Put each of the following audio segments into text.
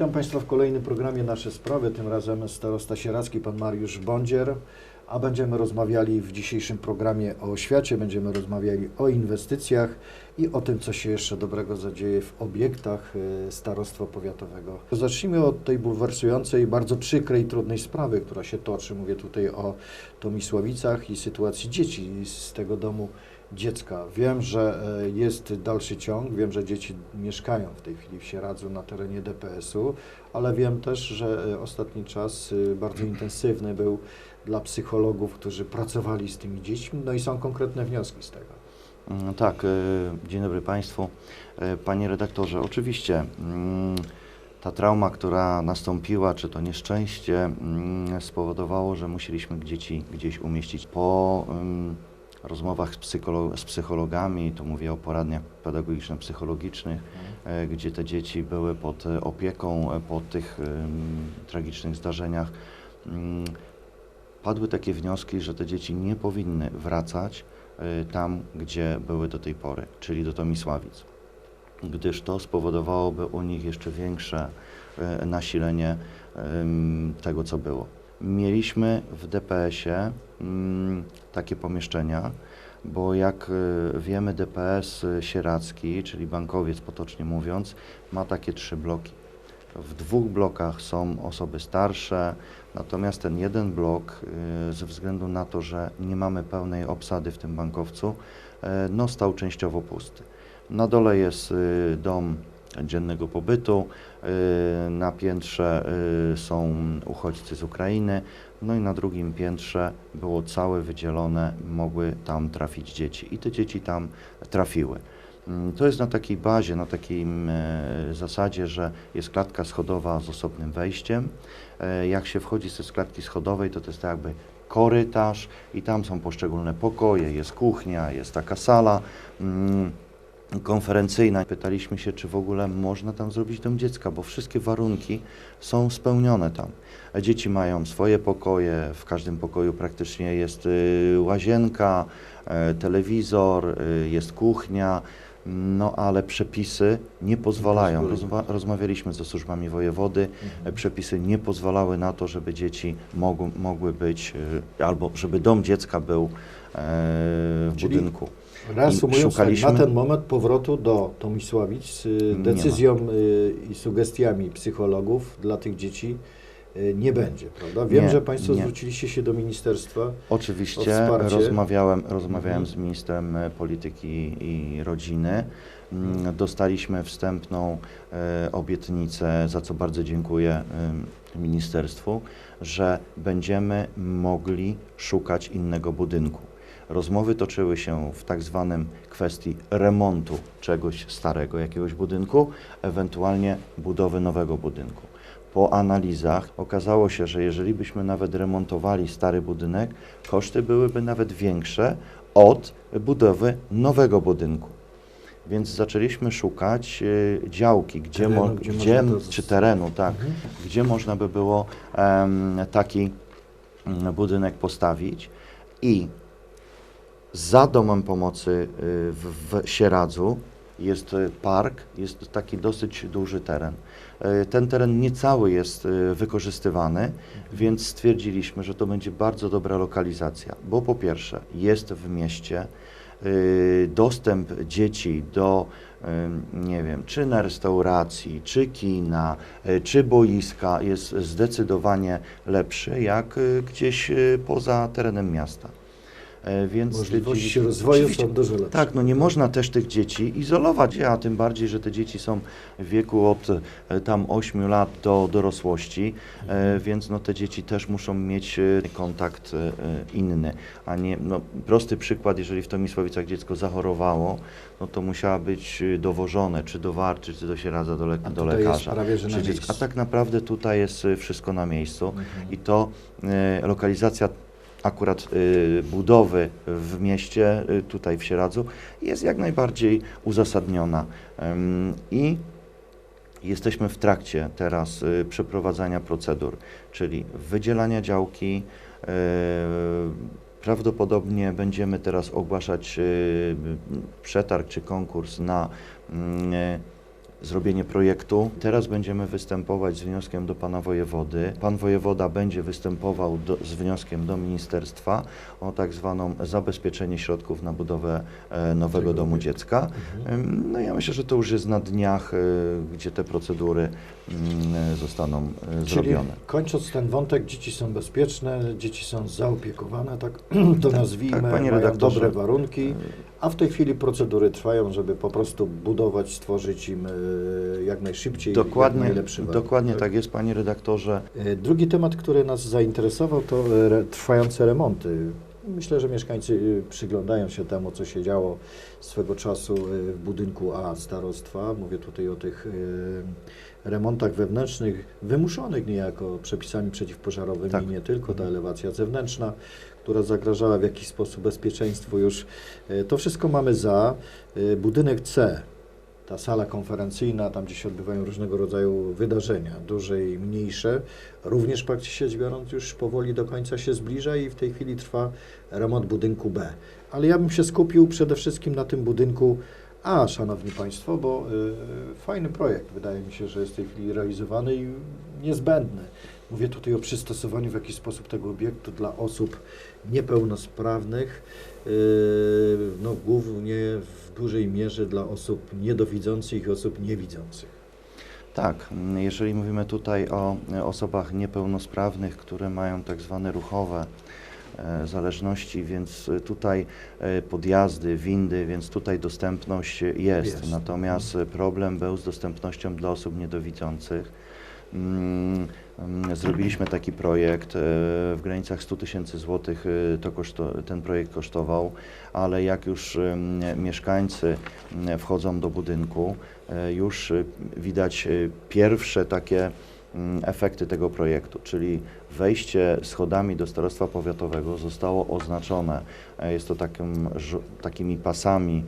Witam Państwa w kolejnym programie Nasze Sprawy, tym razem starosta sieradzki, pan Mariusz Bądzier, a będziemy rozmawiali w dzisiejszym programie o oświacie, będziemy rozmawiali o inwestycjach i o tym, co się jeszcze dobrego zadzieje w obiektach e, starostwa powiatowego. Zacznijmy od tej bulwersującej, bardzo przykrej, trudnej sprawy, która się toczy. Mówię tutaj o Tomisławicach i sytuacji dzieci z tego domu dziecka. Wiem, że e, jest dalszy ciąg, wiem, że dzieci mieszkają w tej chwili w Sieradzu na terenie DPS-u, ale wiem też, że e, ostatni czas e, bardzo intensywny był dla psychologów, którzy pracowali z tymi dziećmi, no i są konkretne wnioski z tego. Mm, Tak, dzień dobry Państwu. Panie redaktorze, oczywiście mm, ta trauma, która nastąpiła, czy to nieszczęście, mm, spowodowało, że musieliśmy dzieci gdzieś umieścić. Po rozmowach z, psycholo- z psychologami, tu mówię o poradniach pedagogiczno-psychologicznych, e, gdzie te dzieci były pod e, opieką e, po tych tragicznych zdarzeniach, mm, padły takie wnioski, że te dzieci nie powinny wracać tam, gdzie były do tej pory, czyli do Tomisławic, gdyż to spowodowałoby u nich jeszcze większe nasilenie tego, co było. Mieliśmy w DPS-ie mm, takie pomieszczenia, bo jak y, wiemy, DPS y, sieradzki, czyli bankowiec potocznie mówiąc, ma takie trzy bloki. W dwóch blokach są osoby starsze, natomiast ten jeden blok, y, ze względu na to, że nie mamy pełnej obsady w tym bankowcu, no stał częściowo pusty. Na dole jest dom dziennego pobytu, y, na piętrze y, są uchodźcy z Ukrainy, no i na drugim piętrze było całe wydzielone, mogły tam trafić dzieci i te dzieci tam trafiły. Mm, To jest na takiej bazie, na takiej zasadzie, że jest klatka schodowa z osobnym wejściem. E, Jak się wchodzi z klatki schodowej, to to jest tak jakby korytarz i tam są poszczególne pokoje, jest kuchnia, jest taka sala mm, konferencyjna. Pytaliśmy się, czy w ogóle można tam zrobić dom dziecka, bo wszystkie warunki są spełnione tam. Dzieci mają swoje pokoje, w każdym pokoju praktycznie jest y, łazienka, e, telewizor, y, jest kuchnia, no ale przepisy nie pozwalają. Rozma rozmawialiśmy ze służbami wojewody, e, przepisy nie pozwalały na to, żeby dzieci mogły, mogły być, y, albo żeby dom dziecka był e, w Czyli budynku. Reasumując, tak, szukaliśmy- na ten moment powrotu do Tomisławic z y, decyzją y, i sugestiami psychologów dla tych dzieci y, nie będzie, prawda? Wiem, Nie, że Państwo nie. zwróciliście się do ministerstwa. Oczywiście rozmawiałem, rozmawiałem Mhm. z ministrem polityki i rodziny. Mm, Dostaliśmy wstępną obietnicę, za co bardzo dziękuję ministerstwu, że będziemy mogli szukać innego budynku. Rozmowy toczyły się w tak zwanym kwestii remontu czegoś starego, jakiegoś budynku, ewentualnie budowy nowego budynku. Po analizach okazało się, że jeżeli byśmy nawet remontowali stary budynek, koszty byłyby nawet większe od budowy nowego budynku. Więc zaczęliśmy szukać y, działki, gdzie, Terenu, mo, gdzie gdzie, czy terenu, tak, Mhm. gdzie można by było em, taki mm, budynek postawić i za domem pomocy y, w, w Sieradzu jest y, park, jest taki dosyć duży teren. Y, Ten teren nie cały jest wykorzystywany, więc stwierdziliśmy, że to będzie bardzo dobra lokalizacja, bo po pierwsze jest w mieście, dostęp dzieci do, nie wiem, czy na restauracji, czy kina, czy boiska jest zdecydowanie lepszy jak gdzieś poza terenem miasta. E, Więc Możliwości stwierdziliśmy- rozwoju są dużo lepsze. tak, no nie można też tych dzieci izolować, a tym bardziej, że te dzieci są w wieku od e, tam 8 lat do dorosłości, e, więc no te dzieci też muszą mieć kontakt inny, a nie, no prosty przykład, jeżeli w Tomisławicach dziecko zachorowało, no to musiała być dowożone, czy do Warczy, czy do Sieradza, do, le- do lekarza. A tak naprawdę tutaj jest wszystko na miejscu Mhm. i to lokalizacja akurat y, budowy w mieście, y, tutaj w Sieradzu, jest jak najbardziej uzasadniona. I jesteśmy w trakcie teraz y, przeprowadzania procedur, czyli wydzielania działki. Prawdopodobnie będziemy teraz ogłaszać przetarg czy konkurs na mm, zrobienie projektu. Teraz będziemy występować z wnioskiem do pana wojewody. Pan wojewoda będzie występował do, z wnioskiem do ministerstwa o tak zwaną zabezpieczenie środków na budowę e, nowego domu dziecka. Ym, No ja myślę, że to już jest na dniach, e, gdzie te procedury mm, zostaną e, Czyli zrobione. kończąc ten wątek, dzieci są bezpieczne, dzieci są zaopiekowane, tak to nazwijmy, tak, panie mają dobre warunki, a w tej chwili procedury trwają, żeby po prostu budować, stworzyć im e, jak najszybciej Dokładnie, najlepszy warunek. dokładnie tak jest, panie redaktorze. E, Drugi temat, który nas zainteresował, to trwające remonty. Myślę, że mieszkańcy e, przyglądają się temu, co się działo swego czasu w budynku A starostwa. Mówię tutaj o tych remontach wewnętrznych, wymuszonych niejako przepisami przeciwpożarowymi, Tak. nie tylko ta elewacja zewnętrzna, która zagrażała w jakiś sposób bezpieczeństwu już. E, To wszystko mamy za. E, Budynek C, ta sala konferencyjna, tam gdzie się odbywają różnego rodzaju wydarzenia, duże i mniejsze, również praktycznie rzecz biorąc już powoli do końca się zbliża i w tej chwili trwa remont budynku B. Ale ja bym się skupił przede wszystkim na tym budynku A, szanowni państwo, bo y, fajny projekt wydaje mi się, że jest w tej chwili realizowany i niezbędny. Mówię tutaj o przystosowaniu w jakiś sposób tego obiektu dla osób niepełnosprawnych, yy, no głównie w dużej mierze dla osób niedowidzących i osób niewidzących. Tak, jeżeli mówimy tutaj o e, osobach niepełnosprawnych, które mają tak zwane ruchowe e, zależności, więc e, tutaj podjazdy, windy, więc tutaj dostępność jest. Jest. Natomiast problem był z dostępnością dla osób niedowidzących. Mm, mm, Zrobiliśmy taki projekt, e, w granicach 100 tysięcy złotych e, to ten projekt kosztował, ale jak już mieszkańcy m, wchodzą do budynku, e, już widać pierwsze takie mm, efekty tego projektu, czyli wejście schodami do starostwa powiatowego zostało oznaczone. Jest to takim, takimi pasami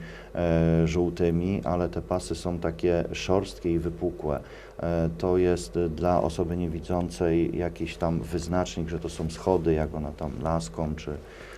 żółtymi, ale te pasy są takie szorstkie i wypukłe. E, To jest e, dla osoby niewidzącej jakiś tam wyznacznik, że to są schody, jak ona tam laską czy,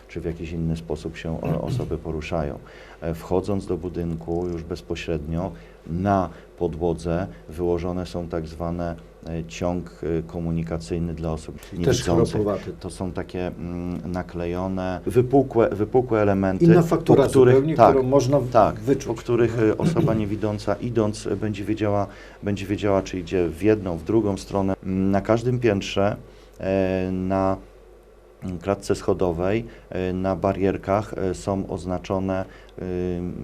czy w jakiś inny sposób się o- osoby poruszają. E, Wchodząc do budynku już bezpośrednio na podłodze wyłożone są tak zwane e, ciąg e, komunikacyjny dla osób niewidzących. To są takie mm, naklejone, wypukłe, wypukłe elementy, Inna faktura po których, zupełnie, tak, którą można tak, wyczuć. których e, osoba niewidząca idąc e, będzie wiedziała, będzie wiedziała, czy idzie w jedną, w drugą stronę. Na każdym piętrze, e, na klatce schodowej, e, na barierkach e, są oznaczone, mm,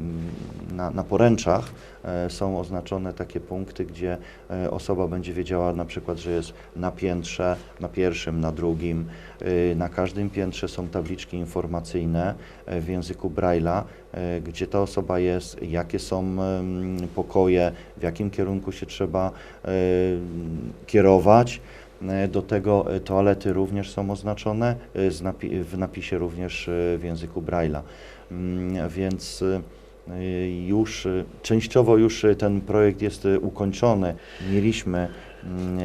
na, na poręczach e, są oznaczone takie punkty, gdzie e, osoba będzie wiedziała na przykład, że jest na piętrze, na pierwszym, na drugim. Na każdym piętrze są tabliczki informacyjne e, w języku Braille'a, e, gdzie ta osoba jest, jakie są pokoje, w jakim kierunku się trzeba e, kierować. E, Do tego e, toalety również są oznaczone e, w napisie również w języku Braille'a. Mm, Więc już częściowo już ten projekt jest ukończony. Mieliśmy mm,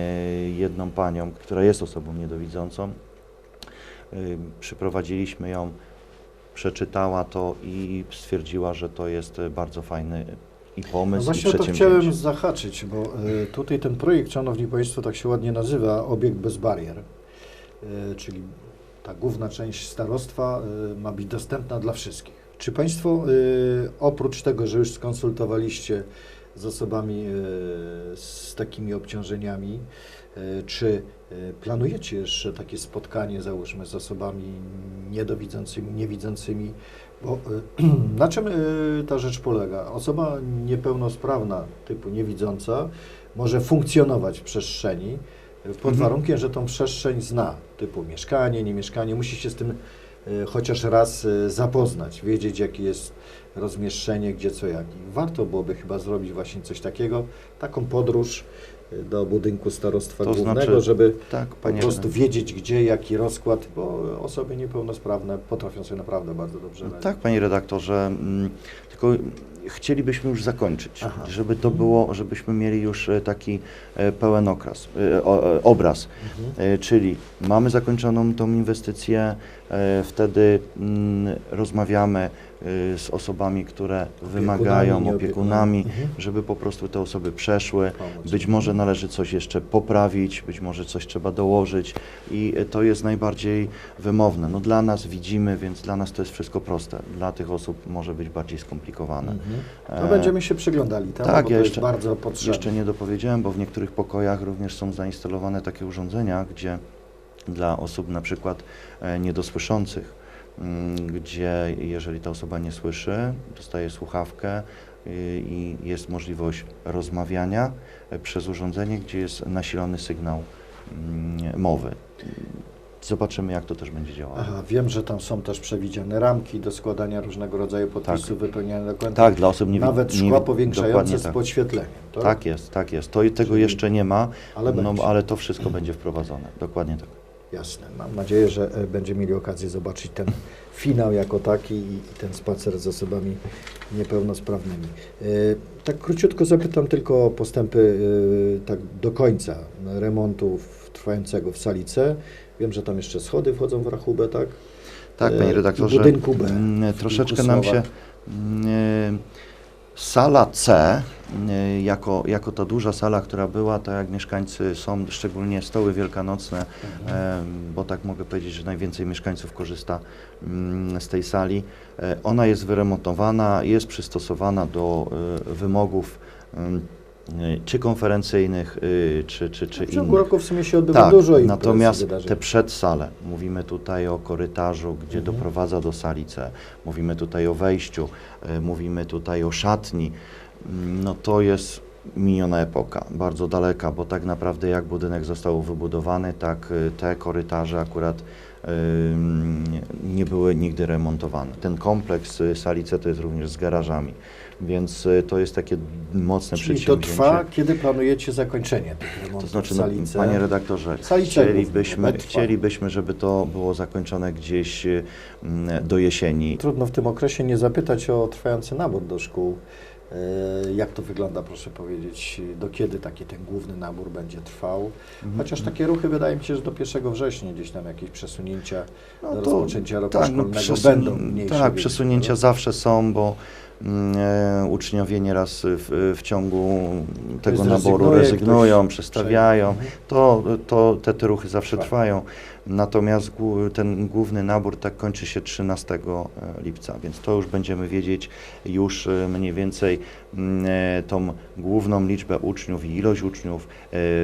jedną panią, która jest osobą niedowidzącą. Przyprowadziliśmy ją, przeczytała to i stwierdziła, że to jest bardzo fajny i No pomysł, i właśnie o to chciałem zahaczyć, bo e, tutaj ten projekt, szanowni państwo, tak się ładnie nazywa, obiekt bez barier, E, czyli ta główna część starostwa e, ma być dostępna dla wszystkich. Czy państwo oprócz tego, że już skonsultowaliście z osobami z takimi obciążeniami, czy planujecie jeszcze takie spotkanie, załóżmy, z osobami niedowidzącymi, niewidzącymi? Bo e, na czym e, ta rzecz polega? Osoba niepełnosprawna, typu niewidząca, może funkcjonować w przestrzeni e, pod Mhm. warunkiem, że tą przestrzeń zna, typu mieszkanie, nie mieszkanie, musi się z tym chociaż raz zapoznać, wiedzieć jakie jest rozmieszczenie, gdzie co jak. I warto byłoby chyba zrobić właśnie coś takiego, taką podróż do budynku starostwa To głównego, znaczy, żeby Tak, po prostu wiedzieć gdzie, jaki rozkład, bo osoby niepełnosprawne potrafią sobie naprawdę bardzo dobrze radzić. Tak, panie redaktorze, mm, tylko chcielibyśmy już zakończyć, Aha. żeby to było, żebyśmy mieli już e, taki e, pełen okres, e, obraz. Mhm. Czyli mamy zakończoną tą inwestycję, wtedy mm, rozmawiamy, z osobami, które wymagają, opiekunami, Mhm. żeby po prostu te osoby przeszły. Być może należy coś jeszcze poprawić, być może coś trzeba dołożyć i y, to jest najbardziej wymowne. No dla nas widzimy, więc dla nas to jest wszystko proste. Dla tych osób może być bardziej skomplikowane. Mhm. E, No będziemy się przyglądali temu, tak, bo ja jeszcze- bardzo potrzebne. Jeszcze nie dopowiedziałem, bo w niektórych pokojach również są zainstalowane takie urządzenia, gdzie dla osób na przykład e, niedosłyszących, gdzie jeżeli ta osoba nie słyszy, dostaje słuchawkę y, i jest możliwość rozmawiania e, przez urządzenie, gdzie jest nasilony sygnał mm, mowy. Zobaczymy, jak to też będzie działało. Aha, wiem, że tam są też przewidziane ramki do składania różnego rodzaju podpisów, wypełniania dokumentów. Tak, dla osób nie Nawet nie- szkła powiększające dokładnie z tak. podświetleniem. Tak? Tak jest, tak jest. To i tego Czyli- jeszcze nie ma, Ale no, będzie. ale to wszystko będzie wprowadzone. Dokładnie tak. Jasne. Mam nadzieję, że e, będziemy mieli okazję zobaczyć ten finał jako taki i, ten spacer z osobami niepełnosprawnymi. E, tak króciutko zapytam tylko o postępy e, tak do końca remontu trwającego w sali C. Wiem, że tam jeszcze schody wchodzą w rachubę, tak? Tak, panie i redaktorze. budynku B, mm, Troszeczkę nam się mm, sala C, jako, jako ta duża sala, która była, tak jak mieszkańcy są, szczególnie stoły wielkanocne, Mhm. bo tak mogę powiedzieć, że najwięcej mieszkańców korzysta mm, z tej sali. E, Ona jest wyremontowana, jest przystosowana do e, wymogów e, czy konferencyjnych, e, czy, czy, czy W ciągu innych. roku w sumie się odbywa Tak, dużo imprez, natomiast wydarzeń. te przedsale, mówimy tutaj o korytarzu, gdzie Mhm. doprowadza do sali C, mówimy tutaj o wejściu, e, mówimy tutaj o szatni, no to jest miniona epoka, bardzo daleka, bo tak naprawdę jak budynek został wybudowany, tak e, te korytarze akurat nie były nigdy remontowane. Ten kompleks e, sali C to jest również z garażami, więc e, to jest takie mocne Czyli to przedsięwzięcie. trwa, kiedy planujecie zakończenie tych remontów To znaczy, no, panie redaktorze, chcielibyśmy, chcielibyśmy, żeby to było zakończone gdzieś y, mm, do jesieni. Trudno w tym okresie nie zapytać o trwający nabór do szkół. E, Jak to wygląda, proszę powiedzieć, do kiedy taki ten główny nabór będzie trwał? Mhm. Chociaż takie ruchy wydaje mi się, że do 1 września gdzieś tam jakieś przesunięcia No do to- rozpoczęcia roku Tak, no, szkolnego przesun- będą mniejsze. tak przesunięcia prawda? zawsze są, bo uczniowie nieraz w, w ciągu tego naboru rezygnują, ktoś przestawiają. Mhm. To, to te, te ruchy zawsze Tak. trwają. Natomiast ten główny nabór tak kończy się 13 lipca, więc to już będziemy wiedzieć już e, mniej więcej mm, e, tą główną liczbę uczniów i ilość uczniów, e,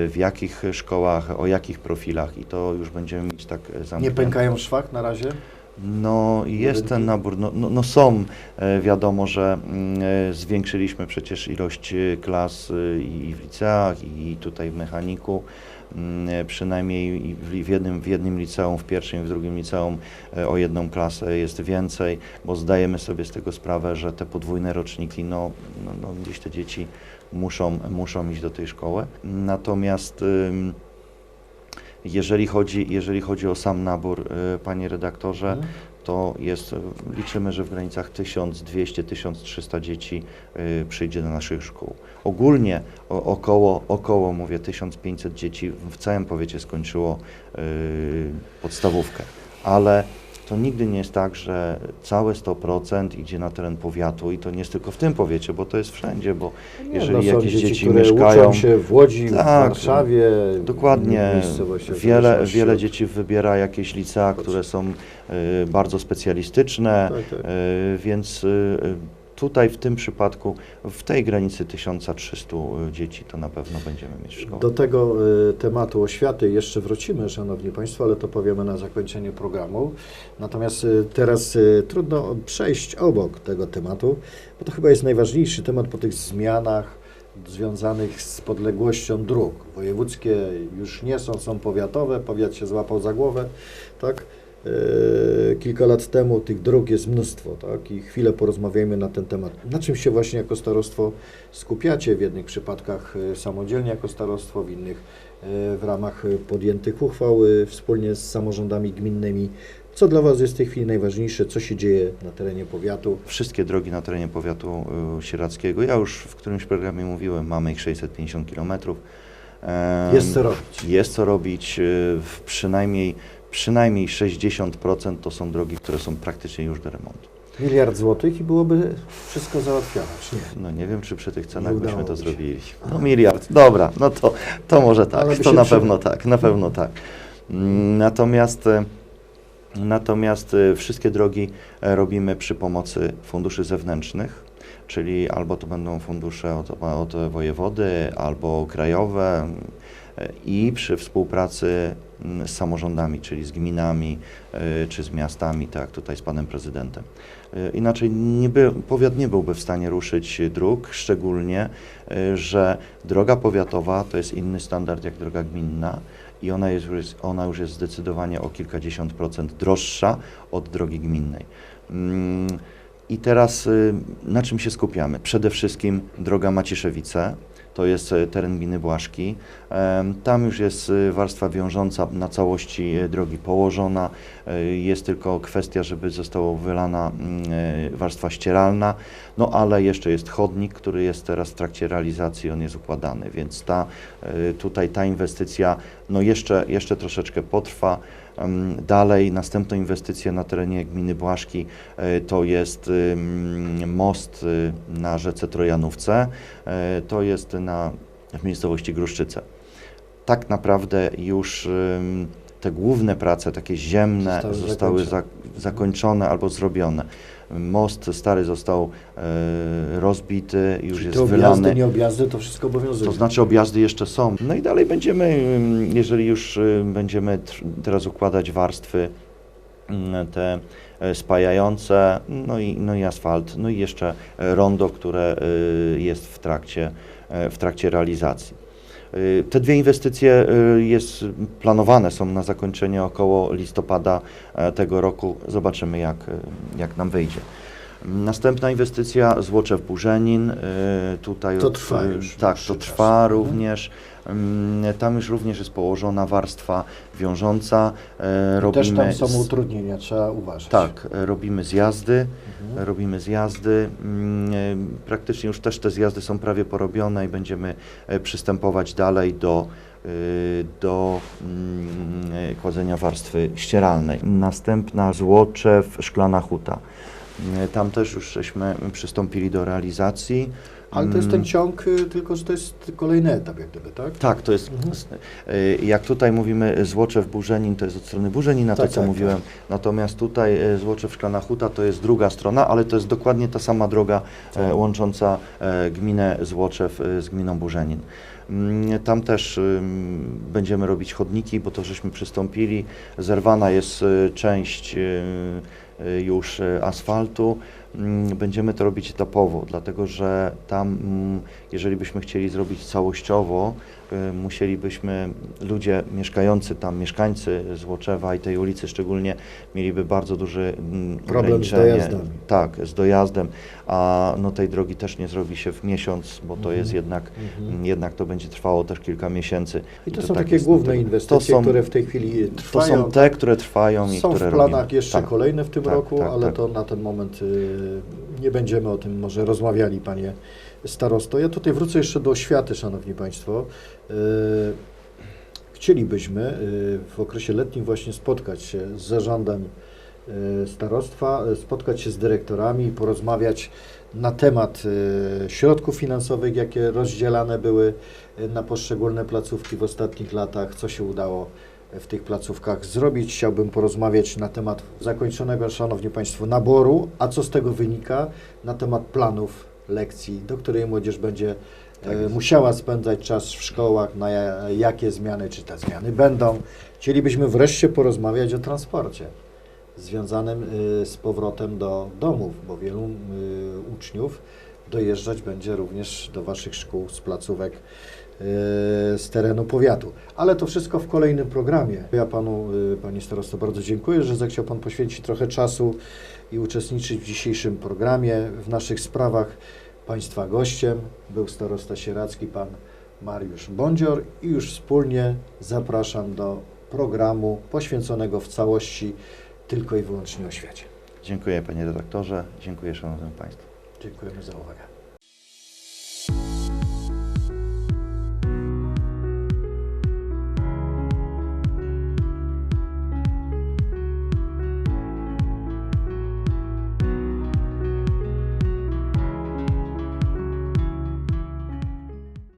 w jakich szkołach, o jakich profilach i to już będziemy mieć tak e, Nie zamknięte. pękają w szwach na razie? No jest ten nabór, no, no, no są, e, wiadomo, że mm, e, zwiększyliśmy przecież ilość e, klas i w liceach i tutaj w mechaniku, Mm, przynajmniej w, jednym, w jednym liceum, w pierwszym i w drugim liceum o jedną klasę jest więcej, bo zdajemy sobie z tego sprawę, że te podwójne roczniki, no, no, no gdzieś te dzieci muszą, muszą iść do tej szkoły. Natomiast jeżeli chodzi, jeżeli chodzi o sam nabór, y, panie redaktorze, Mhm. to jest, y, liczymy, że w granicach 1200-1300 dzieci y, przyjdzie do naszych szkół. Ogólnie około, około, mówię, 1500 dzieci w całym powiecie skończyło podstawówkę, ale to nigdy nie jest tak, że całe 100% idzie na teren powiatu i to nie jest tylko w tym powiecie, bo to jest wszędzie, bo Nie, jeżeli no, jakieś dzieci, dzieci mieszkają... uczą się w Łodzi, w Tak, Warszawie, w Dokładnie. innych miejscowościach, w Wiele, wiele dzieci wybiera jakieś licea, które są y, bardzo specjalistyczne, Tak, tak. y, więc y, tutaj w tym przypadku, w tej granicy 1300 dzieci to na pewno będziemy mieć w szkole. Do tego y, tematu oświaty jeszcze wrócimy, Szanowni Państwo, ale to powiemy na zakończeniu programu. Natomiast y, teraz y, trudno przejść obok tego tematu, bo to chyba jest najważniejszy temat po tych zmianach związanych z podległością dróg. Wojewódzkie już nie są, są powiatowe, powiat się złapał za głowę, tak? Y, Kilka lat temu tych dróg jest mnóstwo, tak? I chwilę porozmawiajmy na ten temat. Na czym się właśnie jako starostwo skupiacie? W jednych przypadkach y, samodzielnie jako starostwo, w innych y, w ramach podjętych uchwał y, wspólnie z samorządami gminnymi. Co dla Was jest w tej chwili najważniejsze? Co się dzieje na terenie powiatu? Wszystkie drogi na terenie powiatu sieradzkiego, ja już w którymś programie mówiłem, mamy ich 650 km. Jest co robić. Jest co robić, w przynajmniej, przynajmniej 60% to są drogi, które są praktycznie już do remontu. miliard złotych i byłoby wszystko załatwione, czy nie? No nie wiem, czy przy tych cenach byśmy to zrobili. No miliard, dobra, no to, to może tak, to na pewno tak, na pewno tak. Mm, Natomiast, e, natomiast e, wszystkie drogi e, robimy przy pomocy funduszy zewnętrznych, czyli albo to będą fundusze od, od wojewody, albo krajowe i przy współpracy mm, z samorządami, czyli z gminami e, czy z miastami, tak tutaj z panem prezydentem. E, Inaczej nie by, powiat nie byłby w stanie ruszyć dróg, szczególnie, e, że droga powiatowa to jest inny standard jak droga gminna i ona, jest, ona już jest zdecydowanie o kilkadziesiąt procent droższa od drogi gminnej. Mm, I teraz y, na czym się skupiamy? Przede wszystkim droga Maciszewice, to jest e, teren gminy Błaszki. Tam już jest y, warstwa wiążąca na całości e, drogi położona. E, Jest tylko kwestia, żeby została wylana mm, e, warstwa ścieralna. No ale jeszcze jest chodnik, który jest teraz w trakcie realizacji, on jest układany, więc ta, e, tutaj ta inwestycja no jeszcze, jeszcze troszeczkę potrwa. Dalej następną inwestycję na terenie gminy Błaszki e, to jest most y, na rzece Trojanówce, e, to jest na, w miejscowości Gruszczyce. Tak naprawdę już te główne prace, takie ziemne, Zostały zostały, zakończone. za, zakończone albo zrobione. Most stary został e, rozbity, już Czyli jest wylany. objazdy, nie objazdy, to wszystko obowiązuje. To znaczy objazdy jeszcze są. No i dalej będziemy, jeżeli już będziemy teraz układać warstwy mm, te e, spajające, no i, no i asfalt, no i jeszcze e, rondo, które jest w trakcie, w trakcie realizacji. Y, Te dwie inwestycje y, jest planowane są na zakończenie około listopada e, tego roku. Zobaczymy jak, y, jak nam wyjdzie. Następna inwestycja Złoczew Burzenin. y, Tutaj To trwa już Tak, to czas, trwa prawda? również. Mm, Tam już również jest położona warstwa wiążąca. e, Też Robimy tam są utrudnienia, trzeba uważać. tak, e, robimy zjazdy, Mhm. robimy zjazdy. Mm, e, Praktycznie już też te zjazdy są prawie porobione i będziemy przystępować dalej do, do mm, kładzenia warstwy ścieralnej. Następna Złoczew, Szklana Huta. Tam też już żeśmy przystąpili do realizacji. Ale to jest ten Mm, ciąg, y, tylko że to jest kolejny etap, jak gdyby, tak? tak, to jest. Mhm. y, Jak tutaj mówimy Złoczew Burzenin, to jest od strony Burzenina, to Tak, co tak, mówiłem. Natomiast tutaj y, Złoczew Szklana Huta to jest druga strona, ale to jest dokładnie ta sama droga e, łącząca gminę Złoczew z gminą Burzenin. Mm, Tam też będziemy robić chodniki, bo to żeśmy przystąpili. Zerwana jest część już asfaltu. Mm, Będziemy to robić etapowo, dlatego że tam, mm, jeżeli byśmy chcieli zrobić całościowo, musielibyśmy, ludzie mieszkający tam, mieszkańcy Złoczewa i tej ulicy szczególnie, mieliby bardzo duży mm, Problem z dojazdami. Tak, z dojazdem, a no tej drogi też nie zrobi się w miesiąc, bo to Mhm. jest jednak, Mhm. jednak to będzie trwało też kilka miesięcy. I to to są tak takie główne inwestycje, to są- które w tej chwili To trwają. są te, które trwają i Są które w planach robimy. jeszcze Tak. kolejne w tym tak, roku, tak, ale tak. to na ten moment y, nie będziemy o tym może rozmawiali, panie starosto. Ja tutaj wrócę jeszcze do oświaty, szanowni państwo. Y, chcielibyśmy y, w okresie letnim właśnie spotkać się z zarządem y, starostwa, spotkać się z dyrektorami, porozmawiać na temat środków finansowych, jakie rozdzielane były na poszczególne placówki w ostatnich latach, co się udało w tych placówkach zrobić. Chciałbym porozmawiać na temat zakończonego, Szanowni Państwo, naboru, a co z tego wynika, na temat planów lekcji, do której młodzież będzie Tak e, jest. musiała spędzać czas w szkołach, na ja- jakie zmiany, czy te zmiany będą. Chcielibyśmy wreszcie porozmawiać o transporcie związanym y, z powrotem do domów, bo wielu y, uczniów dojeżdżać będzie również do Waszych szkół z placówek z terenu powiatu. Ale to wszystko w kolejnym programie. Ja Panu, y, Panie Starosto, bardzo dziękuję, że zechciał Pan poświęcić trochę czasu i uczestniczyć w dzisiejszym programie, w naszych sprawach. Państwa gościem był starosta sieradzki, Pan Mariusz Bądzior i już wspólnie zapraszam do programu poświęconego w całości tylko i wyłącznie oświacie. Dziękuję panie redaktorze, dziękuję szanownym państwu. Dziękujemy za uwagę.